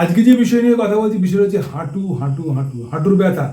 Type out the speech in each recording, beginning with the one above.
আজকে যে বিষয় নিয়ে কথা বলছি বিষয়টা হচ্ছে হাঁটু হাঁটু হাঁটু, হাঁটুর ব্যথা।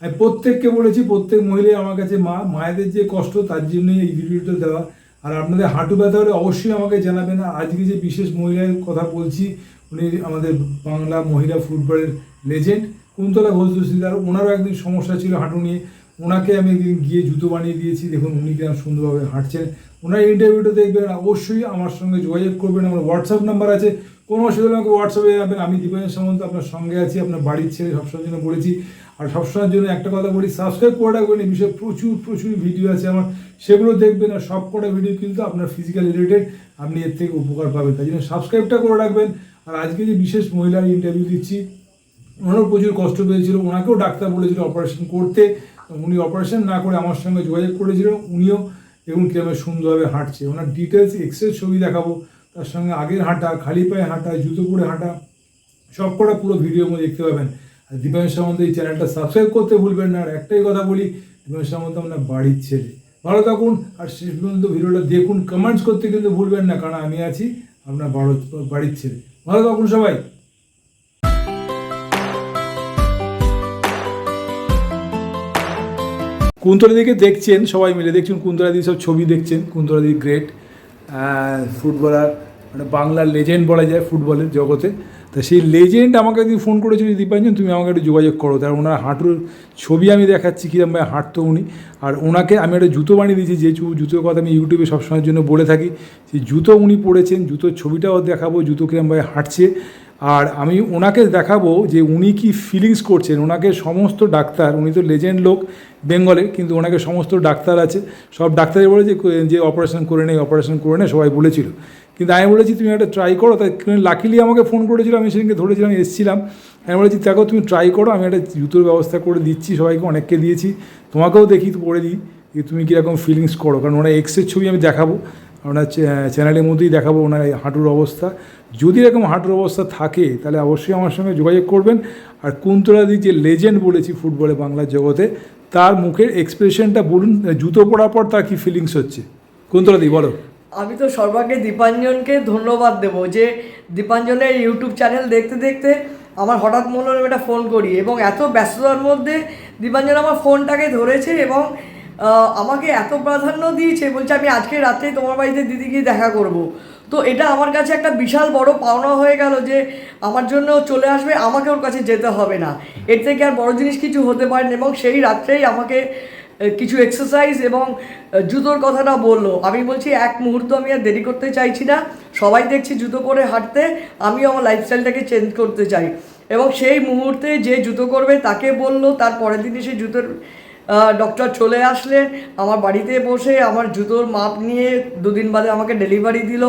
আমি প্রত্যেককে বলেছি, প্রত্যেক মহিলাই আমার কাছে মা, মায়েদের যে কষ্ট, তার জন্যই এই ভিডিওটা দেওয়া। আর আপনাদের হাঁটু ব্যথা হলে অবশ্যই আমাকে জানাবেন। আজকে যে বিশেষ মহিলার কথা বলছি, উনি আমাদের বাংলা মহিলা ফুটবলের লেজেন্ড, কুন্তলা ঘোষ দস্তিদার ওনারও একদিন সমস্যা ছিল হাঁটু নিয়ে। ওনাকে আমি একদিন গিয়ে জুতো বানিয়ে দিয়েছি। দেখুন, উনি কিরম সুন্দরভাবে হাঁটছেন। ওনার ইন্টারভিউটা দেখবেন, অবশ্যই আমার সঙ্গে যোগাযোগ করবেন। আমার হোয়াটসঅ্যাপ নাম্বার আছে। কোনো অসুবিধা আমাকে হোয়াটসঅ্যাপে যাবেন আমি দীপায়ন সামন্ত আপনার সঙ্গে আছি, আপনার বাড়ির ছেলে সবসময়ের জন্য বলেছি। আর সবসময়ের জন্য একটা কথা বলি সাবস্ক্রাইব করে রাখবেন। এই বিষয়ে প্রচুর প্রচুর ভিডিও আছে আমার। সেগুলো দেখবেন আর সব কটা ভিডিও কিন্তু আপনার ফিজিক্যাল রিলেটেড আপনি এর থেকে উপকার পাবেন। তাই জন্য সাবস্ক্রাইবটা করে রাখবেন। আর আজকে যে বিশেষ মহিলার ইন্টারভিউ দিচ্ছি, ওনারও প্রচুর কষ্ট পেয়েছিল। ওনাকেও ডাক্তার বলেছিল অপারেশন করতে। উনি অপারেশন না করে আমার সঙ্গে যোগাযোগ করেছিল। উনিও এবং কীভাবে সুন্দরভাবে হাঁটছে। ওনার ডিটেলস এক্সের ছবি দেখাবো। তার সঙ্গে আগের হাঁটা, খালি পায়ে হাঁটা, জুতো পরে হাঁটা, সব কটা পুরো ভিডিওর মধ্যে দেখতে পাবেন। আর দীপায়ন সামন্ত এই চ্যানেলটা সাবস্ক্রাইব করতে ভুলবেন না। আর একটাই কথা বলি দীপায়ন সামন্ত আপনার বাড়ির ছেলে। ভালো থাকুন, আর শেষ পর্যন্ত ভিডিওটা দেখুন কমেন্টস করতে কিন্তু ভুলবেন না, কারণ আমি আছি আপনার বড় বাড়ির ছেলে। ভালো থাকুন সবাই। কুন্তলা দিকে দেখছেন, সবাই মিলে দেখছেন কুন্তলা দি সব ছবি দেখছেন কুন্তলা দি গ্রেট ফুটবলার মানে বাংলার লেজেন্ড বলা যায় ফুটবলের জগতে। তা সেই লেজেন্ড আমাকে যদি ফোন করেছিল দীপাঞ্জন, তুমি আমাকে একটু যোগাযোগ করো। তার ওনার হাঁটুর ছবি আমি দেখাচ্ছি কীরকম ভাই হাঁটতো উনি। আর ওনাকে আমি একটা জুতো বানিয়ে দিয়েছি, যে জুতোর কথা আমি ইউটিউবে সবসময়ের জন্য বলে থাকি। সেই জুতো উনি পড়েছেন, জুতোর ছবিটাও দেখাবো, জুতো কীরকমভাবে হাঁটছে। আর আমি ওনাকে দেখাবো যে উনি কি ফিলিংস করছেন। ওনাকে সমস্ত ডাক্তার, উনি তো লেজেন্ড লোক বেঙ্গলে, কিন্তু ওনাকে সমস্ত ডাক্তার আছে। সব ডাক্তারই বলে যে অপারেশন করে নেই অপারেশন করে নে, সবাই বলেছিল। কিন্তু আমি বলেছি, তুমি একটা ট্রাই করো। তাই লাকিলি আমাকে ফোন করেছিল, আমি সেদিনকে ধরেছিলাম, এসেছিলাম। আমি বলেছি, দেখো, তুমি ট্রাই করো, আমি একটা জুতোর ব্যবস্থা করে দিচ্ছি সবাইকে, অনেককে দিয়েছি। তোমাকেও দেখি, পরে দিই। যে তুমি কীরকম ফিলিংস করো? কারণ ওনার এক্সের ছবি আমি দেখাবো। ওনার চ্যানেলের মধ্যেই দেখাবো ওনার এই হাঁটুর অবস্থা। যদি এরকম হাঁটুর অবস্থা থাকে, তাহলে অবশ্যই আমার সঙ্গে যোগাযোগ করবেন। আর কুন্তলাদি যে লেজেন্ড বলেছি ফুটবলে বাংলার জগতে, তার মুখের এক্সপ্রেশনটা বলুন, জুতো পরার পর তার কী ফিলিংস হচ্ছে? কুন্তলাদি, বলো। আমি তো সর্বাগ্রে দীপাঞ্জনকে ধন্যবাদ দেব যে দীপাঞ্জনের ইউটিউব চ্যানেল দেখতে দেখতে আমার হঠাৎ মনে হলো একটা ফোন করি এবং এত ব্যস্ততার মধ্যে দীপাঞ্জন আমার ফোনটাকে ধরেছে এবং আমাকে এত প্রাধান্য দিয়েছে, বলছে আমি আজকে রাত্রেই তোমার বাড়িতে দিদি গিয়ে দেখা করব। তো এটা আমার কাছে একটা বিশাল বড় পাওনা হয়ে গেল যে আমার জন্য চলে আসবে, আমাকে ওর কাছে যেতে হবে না। এর থেকে আর বড় জিনিস কিছু হতে পারে না এবং সেই রাত্রেই আমাকে কিছু এক্সারসাইজ এবং জুতোর কথাটা বলল। আমি বলছি, এক মুহূর্ত আমি আর দেরি করতে চাইছি না, সবাই দেখছি জুতো করে হাঁটতে, আমিও আমার লাইফস্টাইলটাকে চেঞ্জ করতে চাই। এবং সেই মুহূর্তে যে জুতো করবে তাকে বলল, তার পরের দিনই সেই জুতোর ডক্টর চলে আসলেন আমার বাড়িতে বসে আমার জুতোর মাপ নিয়ে দুদিন বাদে আমাকে ডেলিভারি দিল।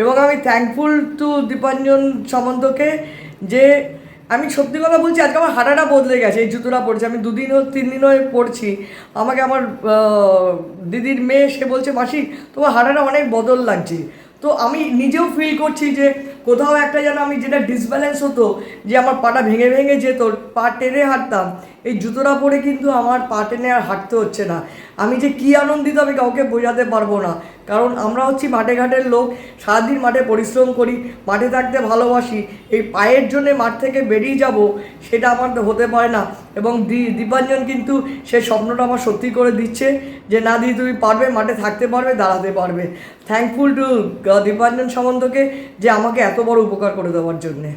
এবং আমি থ্যাঙ্কফুল টু দীপাঞ্জন সামন্তকে যে আমি সত্যি কথা বলছি, আজকে আমার হাঁটাটা বদলে গেছে, এই জুতোটা পড়ছে। আমি দুদিন ও তিন দিন হয়ে পড়ছি। আমাকে আমার দিদির মেয়ে, সে বলছে, মাসি, তোমার হাঁটাটা অনেক বদল লাগছে। তো আমি নিজেও ফিল করছি যে কোথাও একটা যেন আমি যেটা ডিসব্যালেন্স হতো, যে আমার পাটা ভেঙে ভেঙে যেত, পা টেনে হাঁটতাম। এই জুতোটা পরে কিন্তু আমার পা টেনে আর হাঁটতে হচ্ছে না। আমি যে কী আনন্দিত আমি কাউকে বোঝাতে পারব না। কারণ আমরা হচ্ছি মাঠে ঘাটের লোক, সারাদিন মাঠে পরিশ্রম করি, মাঠে থাকতে ভালোবাসি। এই পায়ের জন্য মাঠ থেকে বেরিয়ে যাব সেটা আমার হতে পারে না। এবং দীপাঞ্জন কিন্তু সেই স্বপ্নটা আমার সত্যি করে দিচ্ছে যে, না দিদি, তুমি পারবে, মাঠে থাকতে পারবে, দাঁড়াতে পারবে। থ্যাঙ্কফুল টু দীপাঞ্জন সামন্তকে যে আমাকে এত বড় উপকার করে দেওয়ার জন্যে।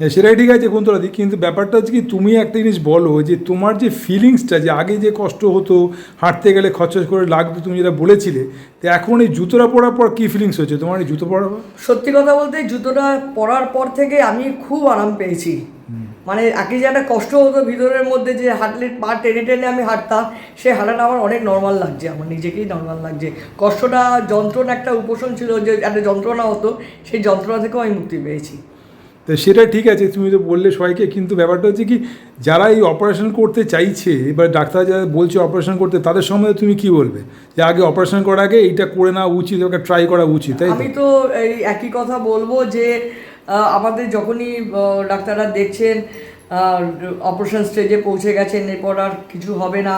সেটাই ঠিক আছে কুন্তলাদি কিন্তু ব্যাপারটা হচ্ছে কি, তুমি একটা জিনিস বলো যে তোমার যে ফিলিংসটা যে আগে যে কষ্ট হতো, হাঁটতে গেলে খরচা করে লাগতো, তুমি যেটা বলেছিলে, তো এখন এই জুতোটা পরার পর কী ফিলিংস হচ্ছে তোমার এই জুতো পরার পর? সত্যি কথা বলতে জুতোটা পরার পর থেকে আমি খুব আরাম পেয়েছি। মানে আগে যে একটা কষ্ট হতো ভিতরের মধ্যে যে হাঁটলে পা টেনে টেনে আমি হাঁটতাম, সে হাঁটাটা আমার অনেক নর্মাল লাগছে, আমার নিজেকেই নর্মাল লাগছে। কষ্টটা যন্ত্রণা একটা উপশম ছিল যে একটা যন্ত্রণা হতো, সেই যন্ত্রণা থেকেও আমি মুক্তি পেয়েছি। তো সেটা ঠিক আছে, তুমি তো বললে সবাইকে, কিন্তু ব্যাপারটা হচ্ছে কি, যারা এই অপারেশন করতে চাইছে এবার ডাক্তার যারা বলছে অপারেশন করতে, তাদের সম্বন্ধে তুমি কি বলবে? যে আগে অপারেশন করার আগে এইটা করে নেওয়া উচিত, ওকে ট্রাই করা উচিত, তাই আমি তো এই একই কথা বলব যে আমাদের যখনই ডাক্তাররা দেখছেন অপারেশন স্টেজে পৌঁছে গেছেন, এরপর আর কিছু হবে না,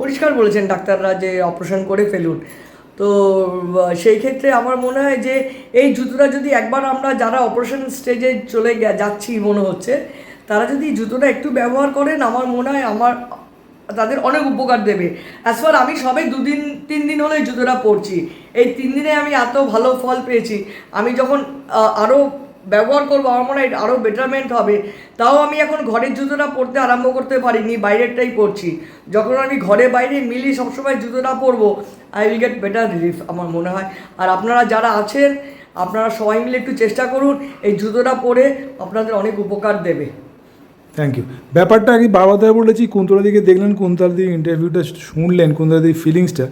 পরিষ্কার বলেছেন ডাক্তাররা যে অপারেশন করে ফেলুন। তো সেই ক্ষেত্রে আমার মনে হয় যে এই জুতোটা যদি একবার আমরা যারা অপারেশন স্টেজে চলে যাচ্ছি মনে হচ্ছে, তারা যদি জুতোটা একটু ব্যবহার করেন, আমার মনে হয় আমার, তাদের অনেক উপকার দেবে। অ্যাজ ফার আমি সবে দুদিন, তিন দিন হলো জুতোটা পরছি। এই তিন দিনে আমি এত ভালো ফল পেয়েছি। আমি যখন আরও ব্যবহার করব, আমার মনে হয় আরও বেটারমেন্ট হবে। তাও আমি এখন ঘরের জুতোটা পরতে আরম্ভ করতে পারিনি, বাইরেরটাই পরছি। যখন আমি ঘরে বাইরে মিলি সবসময় জুতোটা পরবো I will get better relief আমার মনে হয়। আর আপনারা যারা আছেন, আপনারা সবাই মিলে একটু চেষ্টা করুন, এই জুতোটা পরে আপনাদের অনেক উপকার দেবে। থ্যাংক ইউ ব্যাপারটা আমি বারবার বলেছি, কুন্তলা দিকে দেখলেন, কুন্তলা দিকে ইন্টারভিউটা শুনলেন, কুন্তলা দিকে ফিলিংসটা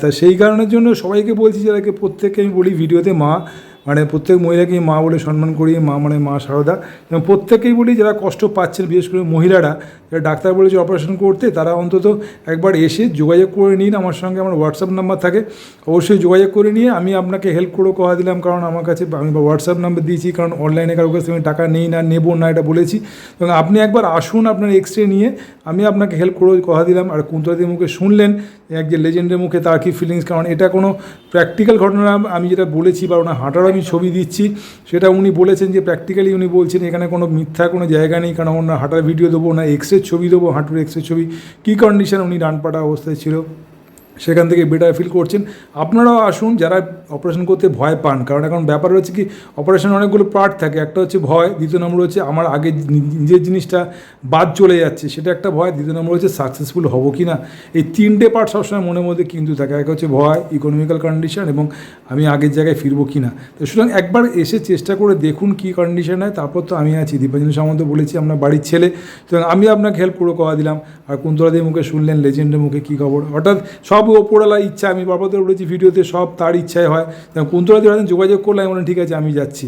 তা সেই কারণের জন্য সবাইকে বলছি, যাদেরকে প্রত্যেককে আমি বলি, ভিডিওতে মা মানে প্রত্যেক মহিলাকে মা বলে সম্মান করি, মা মানে মা সারদা। এবং প্রত্যেকেই বলি যারা কষ্ট পাচ্ছেন, বিশেষ করে মহিলারা, যারা ডাক্তার বলেছে অপারেশন করতে, তারা অন্তত একবার এসে যোগাযোগ করে নিন। আমার সঙ্গে আমার হোয়াটসঅ্যাপ নাম্বার থাকে। অবশ্যই যোগাযোগ করে নিয়ে আমি আপনাকে হেল্প করে কথা দিলাম। কারণ আমার কাছে আমি হোয়াটসঅ্যাপ নাম্বার দিয়েছি। কারণ অনলাইনে কারোর কাছে আমি টাকা নেই না, নেব না এটা বলেছি। এবং আপনি একবার আসুন আপনার এক্স রে নিয়ে। আমি আপনাকে হেল্প করে কথা দিলাম। আর কুন্তলাদির মুখে শুনলেন, এক যে লেজেন্ডের মুখে তার কী ফিলিংস কারণ এটা কোনো প্র্যাকটিক্যাল ঘটনা আমি যেটা বলেছি বা ওনার হাঁটার আমি ছবি দিচ্ছি। সেটা উনি বলেছেন যে প্র্যাকটিক্যালি উনি বলছেন এখানে কোনো মিথ্যা কোনো জায়গা নেই, কারণ ওনার হাঁটার ভিডিও দেবো না এক্স রে ছবি দেবো, হাঁটুর এক্স রে ছবি। কী কন্ডিশন উনি ডান পাটা অবস্থায় ছিল? সেখান থেকে বেটার ফিল করছেন। আপনারাও আসুন, যারা অপারেশন করতে ভয় পান। কারণ এখন ব্যাপার হচ্ছে কি অপারেশন অনেকগুলো পার্ট থাকে। একটা হচ্ছে ভয়, দ্বিতীয় নম্বর হচ্ছে আমার আগে নিজের জিনিসটা বাদ চলে যাচ্ছে, সেটা একটা ভয়। দ্বিতীয় নম্বর হচ্ছে সাকসেসফুল হব কি না। এই তিনটে পার্ট সবসময় মনের মধ্যে কিন্তু থাকে। এক হচ্ছে ভয় ইকোনমিক্যাল কন্ডিশন এবং আমি আগের জায়গায় ফিরবো কি না। তো সুতরাং একবার এসে চেষ্টা করে দেখুন কী কন্ডিশন হয়, তারপর তো আমি আছি। দীপাঞ্জলি সামন্ত বলেছি, আমরা বাড়ির ছেলে। সুতরাং আমি আপনাকে হেল্প করে করা দিলাম। আর কুন্তলাদের মুখে শুনলেন লেজেন্ডের মুখে কী খবর? হঠাৎ সব ওপরওয়ালা ইচ্ছা, আমি তো বলেছি ভিডিওতে সব তার ইচ্ছায় হয়। কুন্তলাদের হয়তো যোগাযোগ করলে আমি ঠিক আছে আমি যাচ্ছি।